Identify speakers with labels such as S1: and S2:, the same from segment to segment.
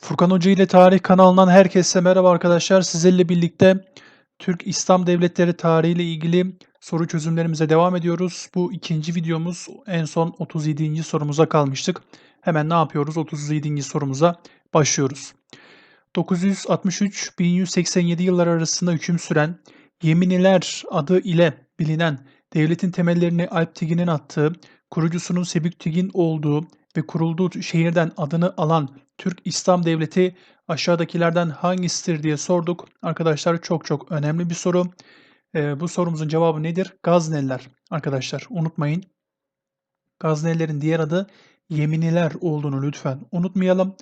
S1: Furkan Hoca ile Tarih kanalından herkese merhaba arkadaşlar. Sizlerle birlikte Türk İslam Devletleri tarihi ile ilgili soru çözümlerimize devam ediyoruz. Bu ikinci videomuz en son 37. sorumuza kalmıştık. Hemen ne yapıyoruz? 37. sorumuza başlıyoruz. 963-1187 yıllar arasında hüküm süren Yeminiler adı ile bilinen devletin temellerini Alp Tegin'in attığı, kurucusunun Sebük Tegin olduğu ve kurulduğu şehirden adını alan Türk İslam Devleti aşağıdakilerden hangisidir diye sorduk. Arkadaşlar çok çok önemli bir soru. Ee, bu sorumuzun cevabı nedir? Gazneliler. Arkadaşlar unutmayın. Gaznelilerin diğer adı Yeminiler olduğunu lütfen unutmayalım.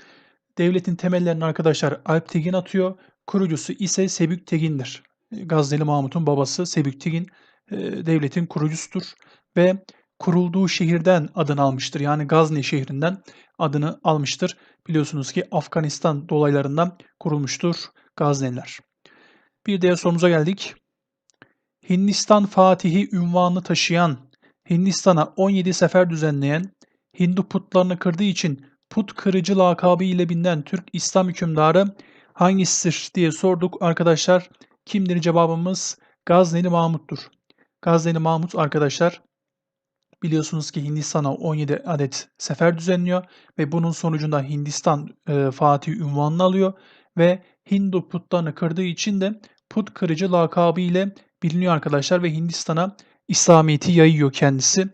S1: Devletin temellerini arkadaşlar Alp Tegin atıyor. Kurucusu ise Sebük Tegin'dir. Gazneli Mahmut'un babası Sebük Tegin e, devletin kurucusudur ve kurulduğu şehirden adını almıştır. Yani Gazne şehrinden adını almıştır. Biliyorsunuz ki Afganistan dolaylarından kurulmuştur Gazneliler. Bir diğer sorumuza geldik. Hindistan Fatihi ünvanını taşıyan, Hindistan'a 17 sefer düzenleyen, Hindu putlarını kırdığı için put kırıcı lakabı ile bilinen Türk İslam hükümdarı hangisidir diye sorduk arkadaşlar. Kimdir cevabımız? Gazneli Mahmut'tur. Gazneli Mahmut arkadaşlar biliyorsunuz ki Hindistan'a 17 adet sefer düzenliyor ve bunun sonucunda Hindistan e, Fatih ünvanını alıyor ve Hindu putlarını kırdığı için de put kırıcı lakabı ile biliniyor arkadaşlar ve Hindistan'a İslamiyet'i yayıyor kendisi.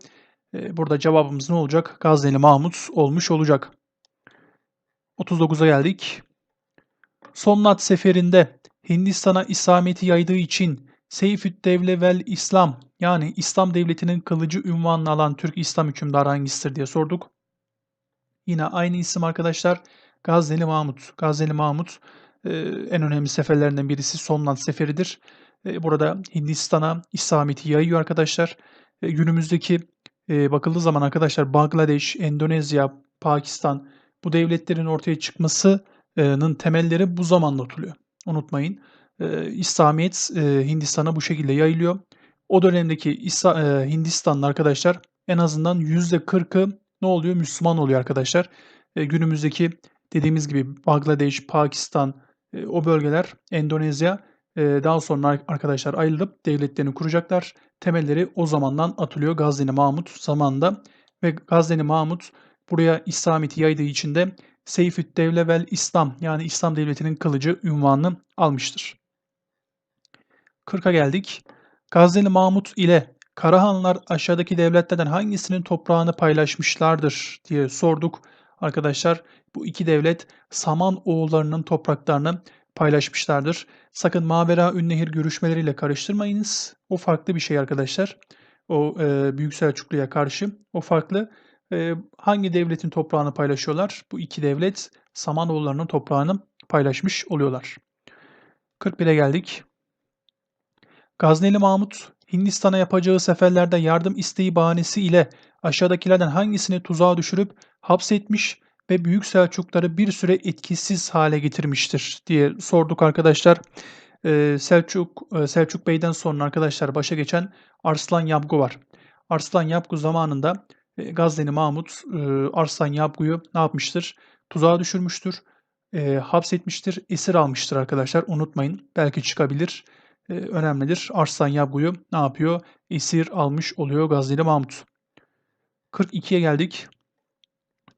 S1: E, burada cevabımız ne olacak? Gazneli Mahmut olmuş olacak. 39'a geldik. Somnat seferinde Hindistan'a İslamiyet'i yaydığı için Seyfüt Devle vel İslam yani İslam devletinin kılıcı ünvanını alan Türk İslam hükümdarı hangisidir diye sorduk. Yine aynı isim arkadaşlar. Gazneli Mahmut. Gazneli Mahmut e, en önemli seferlerinden birisi Somnat Seferidir. E, burada Hindistan'a İslamiyet'i yayıyor arkadaşlar. E, günümüzdeki bakıldığı zaman arkadaşlar Bangladeş, Endonezya, Pakistan bu devletlerin ortaya çıkmasının temelleri bu zamanla atılıyor. Unutmayın. E, İslamiyet Hindistan'a bu şekilde yayılıyor. O dönemdeki e, Hindistanlı arkadaşlar en azından %40'ı ne oluyor? Müslüman oluyor arkadaşlar. Günümüzdeki dediğimiz gibi Bangladeş, Pakistan, e, o bölgeler, Endonezya e, daha sonra arkadaşlar ayrılıp devletlerini kuracaklar. Temelleri o zamandan atılıyor Gazneli Mahmut zamanında ve Gazneli Mahmut buraya İslamiyet'i yaydığı için de Seyfüt Devle vel İslam yani İslam devletinin kılıcı ünvanını almıştır. 40'a geldik. Gazneli Mahmut ile Karahanlar aşağıdaki devletlerden hangisinin toprağını paylaşmışlardır diye sorduk. Arkadaşlar bu iki devlet Saman oğullarının topraklarını paylaşmışlardır. Sakın Mavera Ünnehir görüşmeleriyle karıştırmayınız. O farklı bir şey arkadaşlar. O e, Büyük Selçuklu'ya karşı. O farklı. E, hangi devletin toprağını paylaşıyorlar? Bu iki devlet Samanoğullarının toprağını paylaşmış oluyorlar. 41'e geldik. Gazneli Mahmut Hindistan'a yapacağı seferlerde yardım isteği bahanesi ile aşağıdakilerden hangisini tuzağa düşürüp hapsetmiş ve Büyük Selçukları bir süre etkisiz hale getirmiştir diye sorduk arkadaşlar. Ee, Selçuk e, Selçuk Bey'den sonra arkadaşlar başa geçen Arslan Yabgu var. Arslan Yabgu zamanında e, Gazneli Mahmut e, Arslan Yabgu'yu ne yapmıştır? Tuzağa düşürmüştür, e, hapsetmiştir, esir almıştır arkadaşlar. Unutmayın belki çıkabilir e, önemlidir. Arslan Yabgu'yu ne yapıyor? Esir almış oluyor Gazneli Mahmut. 42'ye geldik.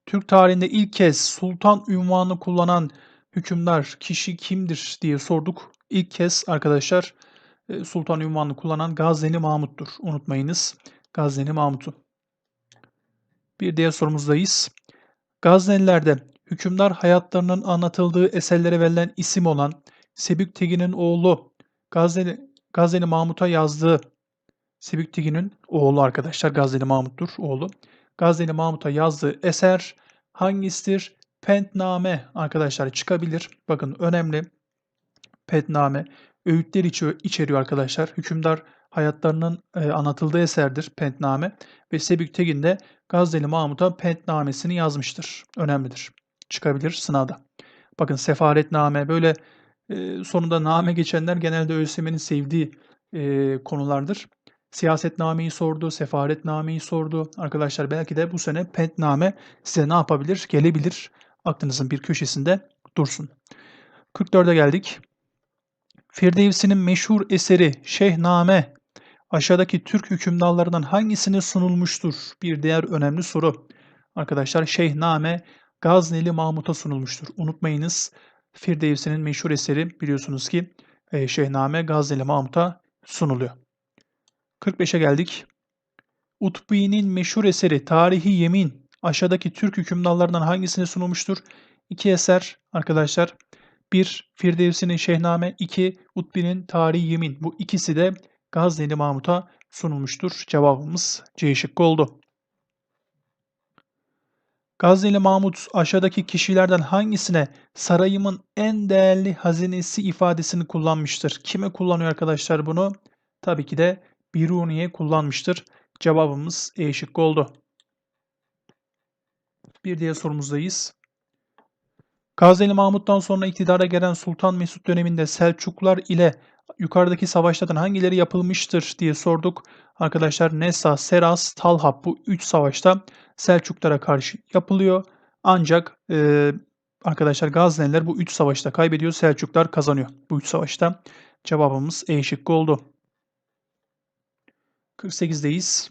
S1: Türk tarihinde ilk kez sultan ünvanı kullanan hükümdar kişi kimdir diye sorduk. İlk kez arkadaşlar e, sultan ünvanını kullanan Gazneli Mahmut'tur. Unutmayınız Gazneli Mahmut'u. Bir diğer sorumuzdayız. Gazneliler'de hükümdar hayatlarının anlatıldığı eserlere verilen isim olan Sebük Tegin'in oğlu Gazneli, Gazneli Mahmut'a yazdığı Sebük Tegin'in oğlu arkadaşlar Gazneli Mahmut'tur oğlu. Gazneli Mahmut'a yazdığı eser hangisidir? Pentname arkadaşlar çıkabilir. Bakın önemli. Pentname öğütler içeriyor arkadaşlar. Hükümdar hayatlarının e, anlatıldığı eserdir Pentname ve Sebük Tegin de Gazneli Mahmut'a Pentnamesini yazmıştır. Önemlidir. Çıkabilir sınavda. Bakın sefaretname böyle e, sonunda name geçenler genelde ÖSYM'nin sevdiği e, konulardır. Siyasetnameyi sordu, sefaretnameyi sordu. Arkadaşlar belki de bu sene pentname size ne yapabilir? Gelebilir. Aklınızın bir köşesinde dursun. 44'e geldik. Firdevsi'nin meşhur eseri Şehname aşağıdaki Türk hükümdarlarından hangisine sunulmuştur? Bir diğer önemli soru. Arkadaşlar Şehname Gazneli Mahmut'a sunulmuştur. Unutmayınız Firdevsi'nin meşhur eseri biliyorsunuz ki e, Şehname Gazneli Mahmut'a sunuluyor. 45'e geldik. Utbi'nin meşhur eseri Tarihi Yemin aşağıdaki Türk hükümdarlarından hangisine sunulmuştur? İki eser arkadaşlar. Bir Firdevsi'nin Şehname, iki Utbi'nin Tarihi Yemin. Bu ikisi de Gazneli Mahmut'a sunulmuştur. Cevabımız C şıkkı oldu. Gazneli Mahmut aşağıdaki kişilerden hangisine sarayımın en değerli hazinesi ifadesini kullanmıştır? Kime kullanıyor arkadaşlar bunu? Tabii ki de Biruni'ye kullanmıştır. Cevabımız E şıkkı oldu. Bir diğer sorumuzdayız. Gazneli Mahmut'tan sonra iktidara gelen Sultan Mesut döneminde Selçuklular ile yukarıdaki savaşlardan hangileri yapılmıştır diye sorduk. Arkadaşlar Nesa, Seras, Talhap bu 3 savaşta Selçuklara karşı yapılıyor. Ancak e, arkadaşlar Gazneliler bu 3 savaşta kaybediyor. Selçuklar kazanıyor bu 3 savaşta. Cevabımız E şıkkı oldu. 48'deyiz.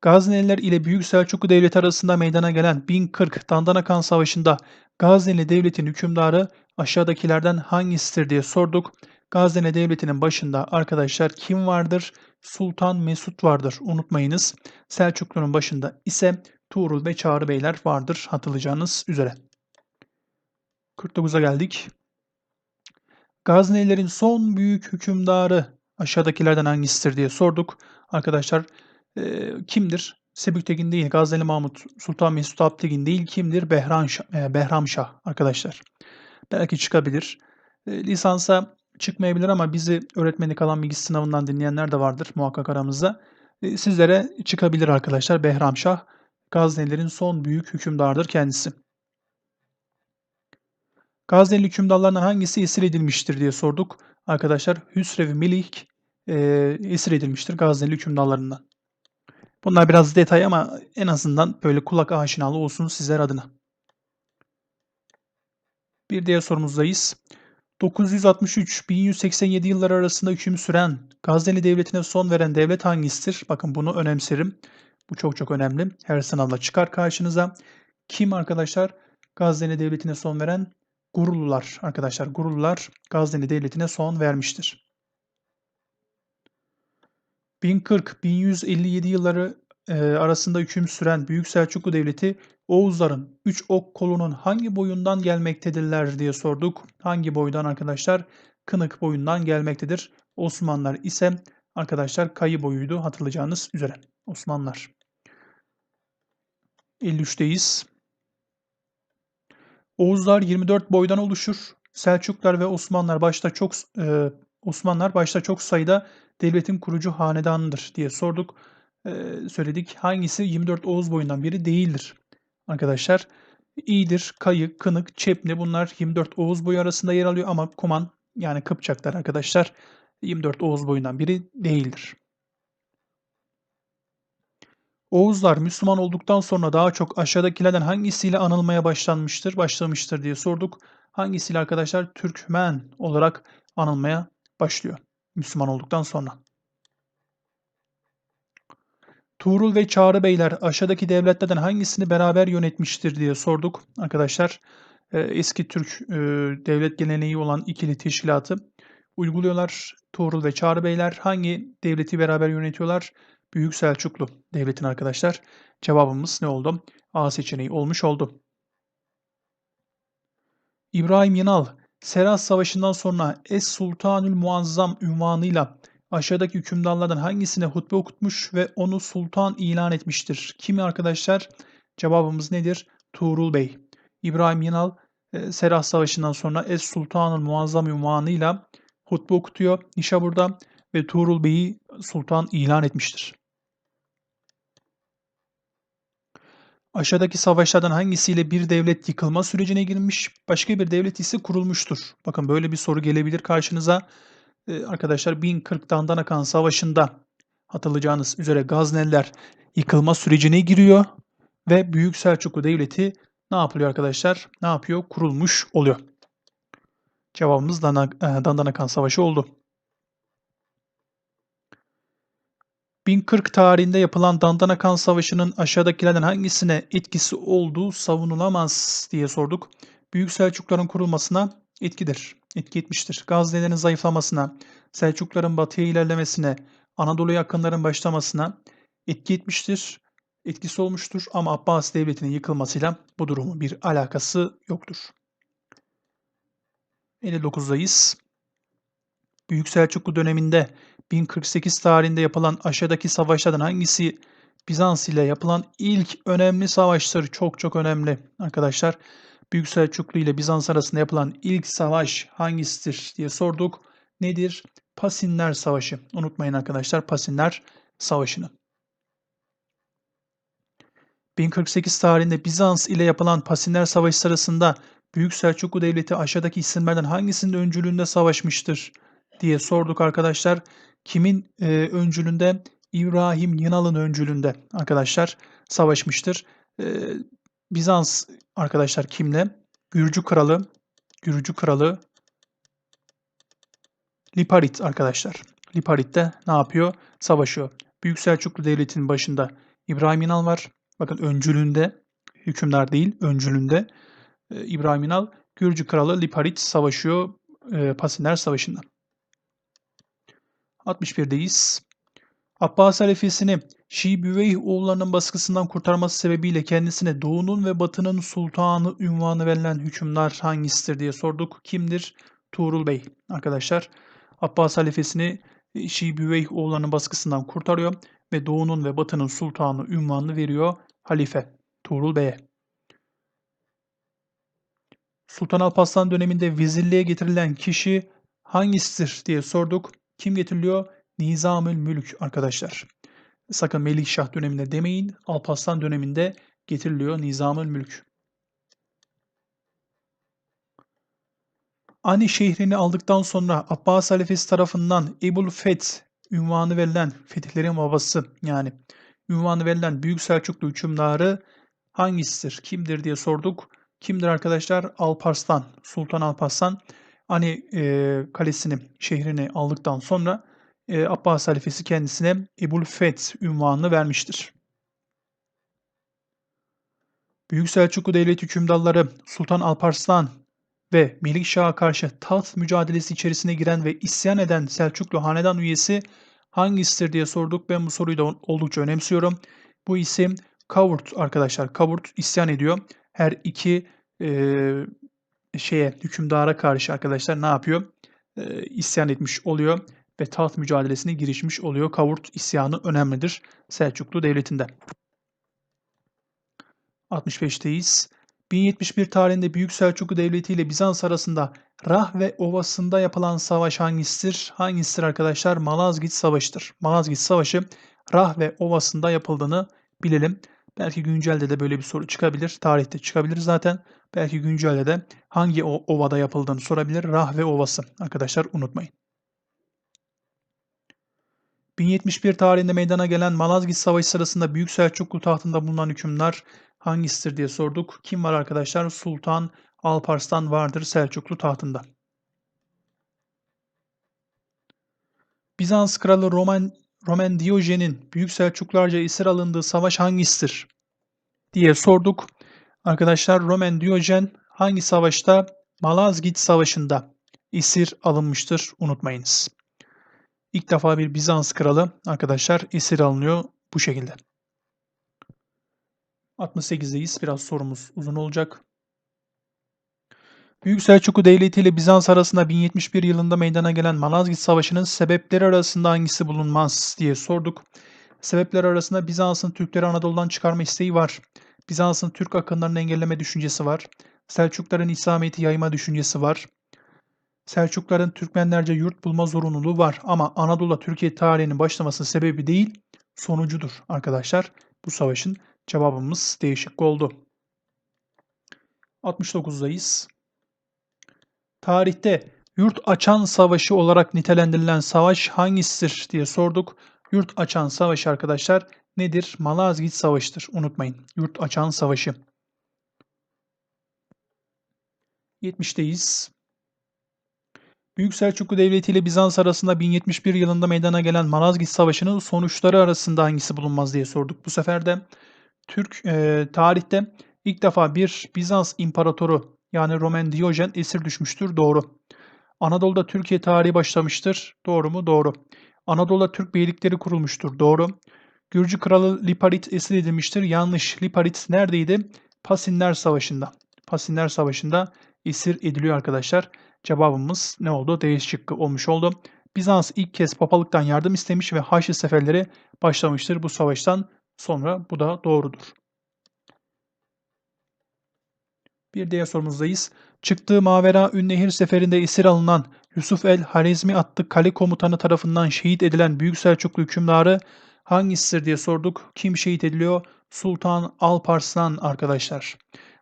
S1: Gazneliler ile Büyük Selçuklu Devleti arasında meydana gelen 1040 Dandanakan Savaşı'nda Gazneli Devleti'nin hükümdarı aşağıdakilerden hangisidir diye sorduk. Gazneli Devleti'nin başında arkadaşlar kim vardır? Sultan Mesut vardır. Unutmayınız. Selçuklu'nun başında ise Tuğrul ve Çağrı Beyler vardır hatırlayacağınız üzere. 49'a geldik. Gaznelilerin son büyük hükümdarı aşağıdakilerden hangisidir diye sorduk. Arkadaşlar e, kimdir? Sebüktekin değil, Gazneli Mahmut, Sultan Mesut Alptekin değil, kimdir? Behram Şah, e, Behram Şah arkadaşlar. Belki çıkabilir. E, lisansa çıkmayabilir ama bizi öğretmenlik alan bilgi sınavından dinleyenler de vardır muhakkak aramızda. E, sizlere çıkabilir arkadaşlar. Behram Şah, Gaznelilerin son büyük hükümdardır kendisi. Gazneli hükümdarlarından hangisi esir edilmiştir diye sorduk. Arkadaşlar Hüsrev Melih e, esir edilmiştir Gazneli hükümdarlarından. Bunlar biraz detay ama en azından böyle kulak aşinalı olsun sizler adına. Bir diğer sorumuzdayız. 963-1187 yılları arasında hüküm süren Gazneli Devleti'ne son veren devlet hangisidir? Bakın bunu önemserim. Bu çok çok önemli. Her sınavda çıkar karşınıza. Kim arkadaşlar? Gazneli Devleti'ne son veren Gurullular arkadaşlar. Gurullular Gazneli Devleti'ne son vermiştir. 1040-1157 yılları arasında hüküm süren Büyük Selçuklu Devleti Oğuzların 3 ok kolunun hangi boyundan gelmektedirler diye sorduk. Hangi boydan arkadaşlar? Kınık boyundan gelmektedir. Osmanlılar ise arkadaşlar kayı boyuydu hatırlayacağınız üzere. Osmanlılar. 53'teyiz. Oğuzlar 24 boydan oluşur. Selçuklar ve Osmanlılar başta çok e, Osmanlılar başta çok sayıda devletin kurucu hanedanıdır diye sorduk. E, söyledik. Hangisi 24 Oğuz boyundan biri değildir? Arkadaşlar İyidir, Kayık, Kınık, Çepni bunlar 24 Oğuz boyu arasında yer alıyor ama Kuman yani Kıpçaklar arkadaşlar 24 Oğuz boyundan biri değildir. Oğuzlar Müslüman olduktan sonra daha çok aşağıdakilerden hangisiyle anılmaya başlanmıştır, başlamıştır diye sorduk. Hangisiyle arkadaşlar? Türkmen olarak anılmaya başlıyor Müslüman olduktan sonra. Tuğrul ve Çağrı Beyler aşağıdaki devletlerden hangisini beraber yönetmiştir diye sorduk. Arkadaşlar e, eski Türk e, devlet geleneği olan ikili teşkilatı uyguluyorlar. Tuğrul ve Çağrı Beyler hangi devleti beraber yönetiyorlar? Büyük Selçuklu devletin arkadaşlar. Cevabımız ne oldu? A seçeneği olmuş oldu. İbrahim Yınal, Seras Savaşı'ndan sonra Es Sultanül Muazzam ünvanıyla aşağıdaki hükümdarlardan hangisine hutbe okutmuş ve onu sultan ilan etmiştir? Kimi arkadaşlar? Cevabımız nedir? Tuğrul Bey. İbrahim Yınal, e, Seras Savaşı'ndan sonra Es Sultanül Muazzam ünvanıyla hutbe okutuyor Nişabur'da ve Tuğrul Bey'i sultan ilan etmiştir. Aşağıdaki savaşlardan hangisiyle bir devlet yıkılma sürecine girmiş, başka bir devlet ise kurulmuştur? Bakın böyle bir soru gelebilir karşınıza. Ee, arkadaşlar 1040 Dandanakan Savaşı'nda hatırlayacağınız üzere Gazneliler yıkılma sürecine giriyor ve Büyük Selçuklu Devleti ne yapılıyor arkadaşlar? Ne yapıyor? Kurulmuş oluyor. Cevabımız e, Dandanakan Savaşı oldu. 1040 tarihinde yapılan Dandanakan Savaşı'nın aşağıdakilerden hangisine etkisi olduğu savunulamaz diye sorduk. Büyük Selçukların kurulmasına etkidir. Etki etmiştir. Gaznelerin zayıflamasına, Selçukların batıya ilerlemesine, Anadolu yakınların başlamasına etki etmiştir. Etkisi olmuştur ama Abbas Devleti'nin yıkılmasıyla bu durumun bir alakası yoktur. 59'dayız. Büyük Selçuklu döneminde 1048 tarihinde yapılan aşağıdaki savaşlardan hangisi Bizans ile yapılan ilk önemli savaştır? Çok çok önemli arkadaşlar. Büyük Selçuklu ile Bizans arasında yapılan ilk savaş hangisidir diye sorduk. Nedir? Pasinler Savaşı. Unutmayın arkadaşlar Pasinler Savaşı'nı. 1048 tarihinde Bizans ile yapılan Pasinler Savaşı sırasında Büyük Selçuklu Devleti aşağıdaki isimlerden hangisinin öncülüğünde savaşmıştır diye sorduk arkadaşlar. Kimin e, öncülüğünde? İbrahim Yınal'ın öncülüğünde arkadaşlar savaşmıştır. E, Bizans arkadaşlar kimle? Gürcü kralı, Gürcü kralı Liparit arkadaşlar. Liparit de ne yapıyor? Savaşıyor. Büyük Selçuklu Devleti'nin başında İbrahim İnal var. Bakın öncülüğünde, hükümdar değil, öncülüğünde e, İbrahim İnal, Gürcü kralı Liparit savaşıyor e, Pasiner Savaşı'nda. 61'deyiz. Abbas halifesini Şii Büveyh oğullarının baskısından kurtarması sebebiyle kendisine Doğu'nun ve Batı'nın sultanı ünvanı verilen hükümdar hangisidir diye sorduk. Kimdir? Tuğrul Bey arkadaşlar. Abbas halifesini Şii Büveyh oğullarının baskısından kurtarıyor ve Doğu'nun ve Batı'nın sultanı ünvanını veriyor halife Tuğrul Bey'e. Sultan Alparslan döneminde vezirliğe getirilen kişi hangisidir diye sorduk. Kim getiriliyor? Nizamül Mülk arkadaşlar. Sakın Melikşah döneminde demeyin. Alparslan döneminde getiriliyor Nizamül Mülk. Ani şehrini aldıktan sonra Abbas halifesi tarafından Ebul Feth ünvanı verilen fetihlerin babası yani ünvanı verilen Büyük Selçuklu hükümdarı hangisidir? Kimdir diye sorduk. Kimdir arkadaşlar? Alparslan, Sultan Alparslan. Ani e, kalesini, şehrini aldıktan sonra e, Abbas halifesi kendisine Ebul Feth ünvanını vermiştir. Büyük Selçuklu Devleti hükümdarları Sultan Alparslan ve Melikşah'a karşı taht mücadelesi içerisine giren ve isyan eden Selçuklu Hanedan üyesi hangisidir diye sorduk. Ben bu soruyu da oldukça önemsiyorum. Bu isim Kavurt arkadaşlar. Kavurt isyan ediyor. Her iki e, şeye hükümdara karşı arkadaşlar ne yapıyor? E, isyan etmiş oluyor ve taht mücadelesine girişmiş oluyor. Kavurt isyanı önemlidir Selçuklu Devleti'nde. 65'teyiz. 1071 tarihinde Büyük Selçuklu Devleti ile Bizans arasında Rah ve Ovası'nda yapılan savaş hangisidir? Hangisidir arkadaşlar? Malazgirt Savaşı'dır. Malazgirt Savaşı Rah ve Ovası'nda yapıldığını bilelim. Belki güncelde de böyle bir soru çıkabilir. Tarihte çıkabilir zaten. Belki güncelde de hangi ovada yapıldığını sorabilir. Rah ve Ovası. Arkadaşlar unutmayın. 1071 tarihinde meydana gelen Malazgirt Savaşı sırasında Büyük Selçuklu tahtında bulunan hükümdar hangisidir diye sorduk. Kim var arkadaşlar? Sultan Alparslan vardır Selçuklu tahtında. Bizans kralı Roman Roman Diyojen'in Büyük Selçuklularca esir alındığı savaş hangisidir? diye sorduk. Arkadaşlar Roman Diyojen hangi savaşta? Malazgirt Savaşı'nda esir alınmıştır. Unutmayınız. İlk defa bir Bizans kralı arkadaşlar esir alınıyor bu şekilde. 68'deyiz. Biraz sorumuz uzun olacak. Büyük Selçuklu Devleti ile Bizans arasında 1071 yılında meydana gelen Malazgirt Savaşı'nın sebepleri arasında hangisi bulunmaz diye sorduk. Sebepler arasında Bizans'ın Türkleri Anadolu'dan çıkarma isteği var. Bizans'ın Türk akınlarını engelleme düşüncesi var. Selçukların İslamiyet'i yayma düşüncesi var. Selçukların Türkmenlerce yurt bulma zorunluluğu var ama Anadolu Türkiye tarihinin başlaması sebebi değil, sonucudur arkadaşlar. Bu savaşın cevabımız değişik oldu. 69'dayız. Tarihte yurt açan savaşı olarak nitelendirilen savaş hangisidir diye sorduk. Yurt açan savaşı arkadaşlar nedir? Malazgirt Savaşı'dır. Unutmayın. Yurt açan savaşı. 70'teyiz. Büyük Selçuklu Devleti ile Bizans arasında 1071 yılında meydana gelen Malazgirt Savaşı'nın sonuçları arasında hangisi bulunmaz diye sorduk. Bu sefer de Türk e, tarihte ilk defa bir Bizans imparatoru yani Roman Diyojen esir düşmüştür. Doğru. Anadolu'da Türkiye tarihi başlamıştır. Doğru mu? Doğru. Anadolu'da Türk beylikleri kurulmuştur. Doğru. Gürcü kralı Liparit esir edilmiştir. Yanlış. Liparit neredeydi? Pasinler Savaşı'nda. Pasinler Savaşı'nda esir ediliyor arkadaşlar. Cevabımız ne oldu? D şıkkı olmuş oldu. Bizans ilk kez papalıktan yardım istemiş ve Haçlı seferleri başlamıştır bu savaştan sonra. Bu da doğrudur. Bir diğer sorumuzdayız. Çıktığı Mavera Ünnehir seferinde esir alınan Yusuf el Harizmi adlı kale komutanı tarafından şehit edilen Büyük Selçuklu hükümdarı hangisidir diye sorduk. Kim şehit ediliyor? Sultan Alparslan arkadaşlar.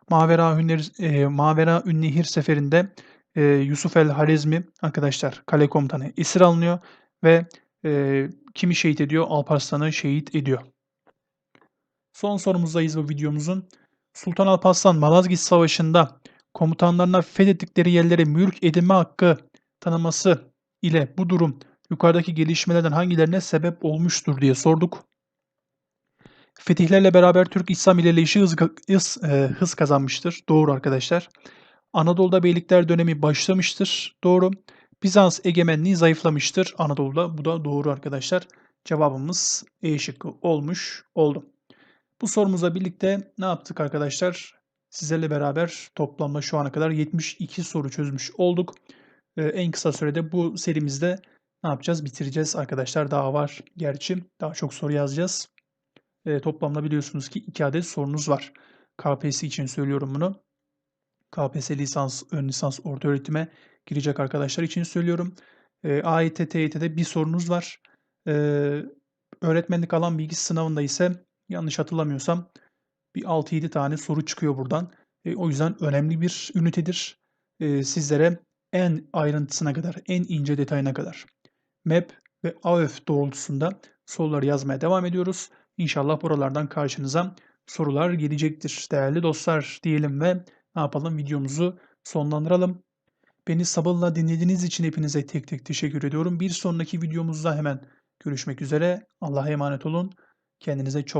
S1: Mavera, Hünner, e, Mavera Ünnehir seferinde e, Yusuf el Harizmi arkadaşlar kale komutanı esir alınıyor ve e, kimi şehit ediyor? Alparslan'ı şehit ediyor. Son sorumuzdayız bu videomuzun. Sultan Alparslan Malazgirt Savaşı'nda komutanlarına fethettikleri yerlere mülk edinme hakkı tanıması ile bu durum yukarıdaki gelişmelerden hangilerine sebep olmuştur diye sorduk. Fetihlerle beraber Türk İslam ilerleyişi hız, hız, e, hız kazanmıştır. Doğru arkadaşlar. Anadolu'da beylikler dönemi başlamıştır. Doğru. Bizans egemenliği zayıflamıştır Anadolu'da. Bu da doğru arkadaşlar. Cevabımız E şıkkı olmuş oldu. Bu sorumuza birlikte ne yaptık arkadaşlar? Sizlerle beraber toplamda şu ana kadar 72 soru çözmüş olduk. Ee, en kısa sürede bu serimizde ne yapacağız? Bitireceğiz arkadaşlar. Daha var gerçi. Daha çok soru yazacağız. Ee, toplamda biliyorsunuz ki 2 adet sorunuz var. KPSS için söylüyorum bunu. KPSS lisans, ön lisans, orta öğretime girecek arkadaşlar için söylüyorum. E, AYT, TYT'de bir sorunuz var. E, öğretmenlik alan bilgi sınavında ise yanlış hatırlamıyorsam bir 6-7 tane soru çıkıyor buradan. E, o yüzden önemli bir ünitedir. E, sizlere en ayrıntısına kadar, en ince detayına kadar MEP ve AÖF doğrultusunda soruları yazmaya devam ediyoruz. İnşallah buralardan karşınıza sorular gelecektir değerli dostlar diyelim ve ne yapalım videomuzu sonlandıralım. Beni sabırla dinlediğiniz için hepinize tek tek teşekkür ediyorum. Bir sonraki videomuzda hemen görüşmek üzere. Allah'a emanet olun. Kendinize çok